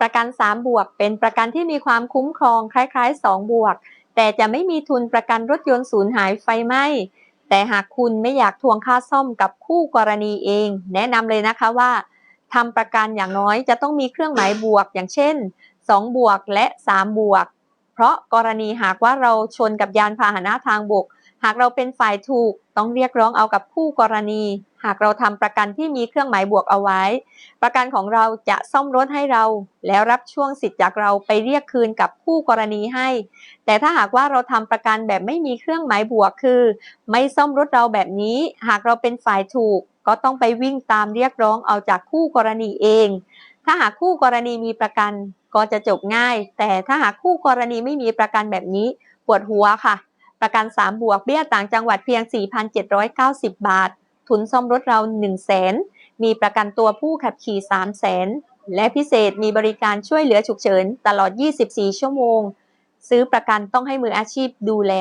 ประกัน 3 บวก เป็นประกันที่มีความคุ้มครองคล้ายๆ 2 บวก แต่จะไม่มีทุนประกันรถยนต์สูญหายไฟไหม้แต่หากคุณไม่อยากทวงค่าซ่อมกับคู่กรณีเอง แนะนำเลยนะคะว่าทำประกันอย่างน้อยจะต้องมีเครื่องหมายบวก อย่างเช่น 2 บวกและ 3 บวก เพราะกรณีหากว่าเราชนกับยานพาหนะทางบก หากเราเป็นฝ่ายถูกต้องเรียกร้องเอากับคู่กรณี หากเราทำประกันที่มีเครื่องหมายบวกเอาไว้ ประกันของเราจะซ่อมรถให้เรา แล้วรับช่วงสิทธิ์จากเราไปเรียกคืนกับคู่กรณีให้ แต่ถ้าหากว่าเราทำประกันแบบไม่มีเครื่องหมายบวกคือ ไม่ซ่อมรถเราแบบนี้ หากเราเป็นฝ่ายถูก ก็ต้องไปวิ่งตามเรียกร้องเอาจากคู่กรณีเอง ถ้าหากคู่กรณีมีประกันก็จะจบง่าย แต่ถ้าหากคู่กรณีไม่มีประกันแบบนี้ปวดหัวค่ะ ประกัน 3 บวกเบี้ยต่างจังหวัดเพียง 4,790 บาท ทุนซ่อมรถเรา 1 0 0 0 0แสนมีประกันตัวผู้ขับขี่3 0 0แสนและพิเศษมีบริการช่วยเหลือฉุกเฉินตลอด 24 ชั่วโมง ซื้อประกันต้องให้มืออาชีพดูแล